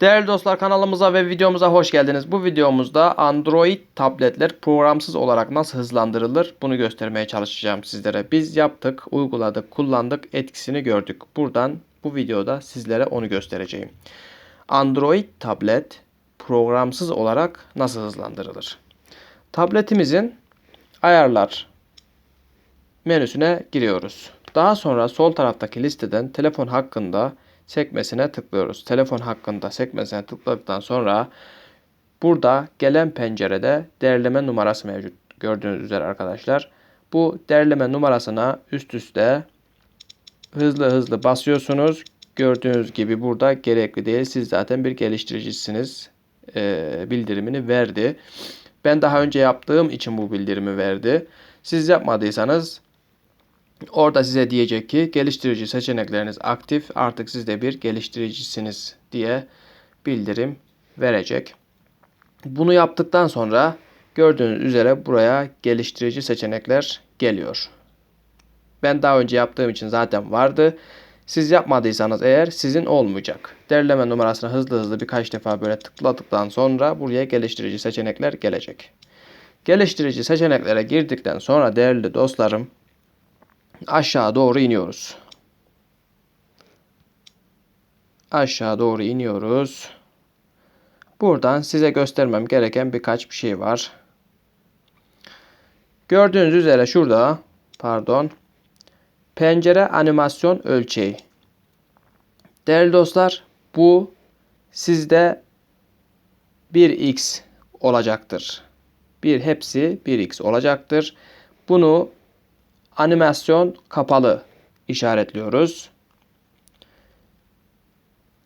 Değerli dostlar kanalımıza ve videomuza hoş geldiniz. Bu videomuzda Android tabletler programsız olarak nasıl hızlandırılır bunu göstermeye çalışacağım sizlere. Biz yaptık, uyguladık, kullandık, etkisini gördük. Buradan bu videoda sizlere onu göstereceğim. Android tablet programsız olarak nasıl hızlandırılır? Tabletimizin ayarlar menüsüne giriyoruz. Daha sonra sol taraftaki listeden telefon hakkında sekmesine tıklıyoruz. Telefon hakkında sekmesine tıkladıktan sonra burada gelen pencerede derleme numarası mevcut. Gördüğünüz üzere arkadaşlar. Bu derleme numarasına üst üste hızlı hızlı basıyorsunuz. Gördüğünüz gibi burada gerekli değil. Siz zaten bir geliştiricisiniz. Ee, bildirimini verdi. Ben daha önce yaptığım için bu bildirimi verdi. Siz yapmadıysanız Orada size diyecek ki geliştirici seçenekleriniz aktif artık siz de bir geliştiricisiniz diye bildirim verecek. Bunu yaptıktan sonra gördüğünüz üzere buraya geliştirici seçenekler geliyor. Ben daha önce yaptığım için zaten vardı. Siz yapmadıysanız eğer sizin olmayacak. Derleme numarasına hızlı hızlı birkaç defa böyle tıkladıktan sonra buraya geliştirici seçenekler gelecek. Geliştirici seçeneklere girdikten sonra değerli dostlarım aşağı doğru iniyoruz. Aşağı doğru iniyoruz. Buradan size göstermem gereken birkaç bir şey var. Gördüğünüz üzere şurada pardon pencere animasyon ölçeği. Değerli dostlar bu sizde 1x olacaktır. Bir hepsi 1x olacaktır. Bunu animasyon kapalı işaretliyoruz.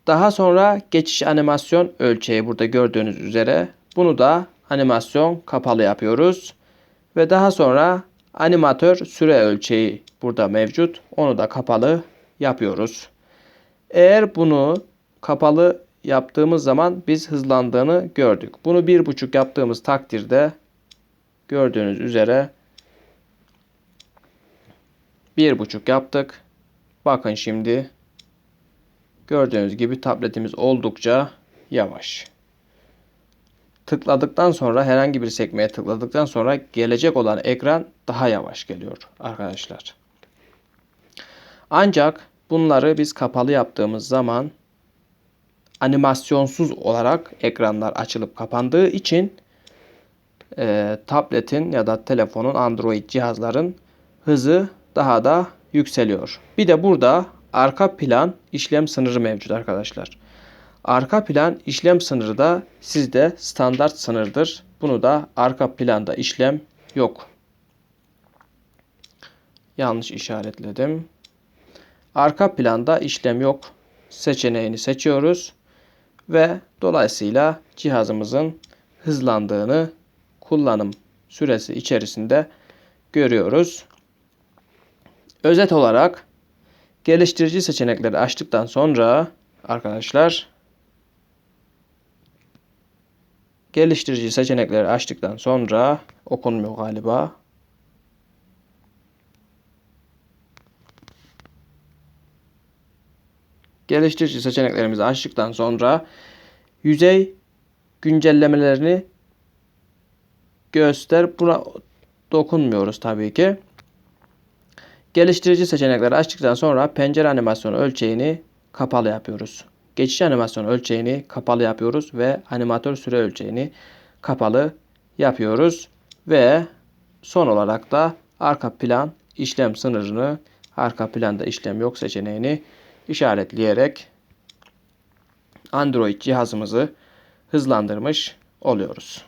Daha sonra geçiş animasyon ölçeği burada gördüğünüz üzere bunu da animasyon kapalı yapıyoruz. Ve daha sonra animatör süre ölçeği burada mevcut. Onu da kapalı yapıyoruz. Eğer bunu kapalı yaptığımız zaman biz hızlandığını gördük. Bunu bir buçuk yaptığımız takdirde gördüğünüz üzere bir buçuk yaptık. Bakın şimdi gördüğünüz gibi tabletimiz oldukça yavaş. Tıkladıktan sonra herhangi bir sekmeye tıkladıktan sonra gelecek olan ekran daha yavaş geliyor arkadaşlar. Ancak bunları biz kapalı yaptığımız zaman animasyonsuz olarak ekranlar açılıp kapandığı için e, tabletin ya da telefonun Android cihazların hızı daha da yükseliyor. Bir de burada arka plan işlem sınırı mevcut arkadaşlar. Arka plan işlem sınırı da sizde standart sınırdır. Bunu da arka planda işlem yok. Yanlış işaretledim. Arka planda işlem yok seçeneğini seçiyoruz ve dolayısıyla cihazımızın hızlandığını kullanım süresi içerisinde görüyoruz. Özet olarak geliştirici seçenekleri açtıktan sonra arkadaşlar geliştirici seçenekleri açtıktan sonra okunmuyor galiba. Geliştirici seçeneklerimizi açtıktan sonra yüzey güncellemelerini göster. Buna dokunmuyoruz tabii ki. Geliştirici seçenekleri açtıktan sonra pencere animasyonu ölçeğini kapalı yapıyoruz. Geçiş animasyonu ölçeğini kapalı yapıyoruz ve animatör süre ölçeğini kapalı yapıyoruz. Ve son olarak da arka plan işlem sınırını arka planda işlem yok seçeneğini işaretleyerek Android cihazımızı hızlandırmış oluyoruz.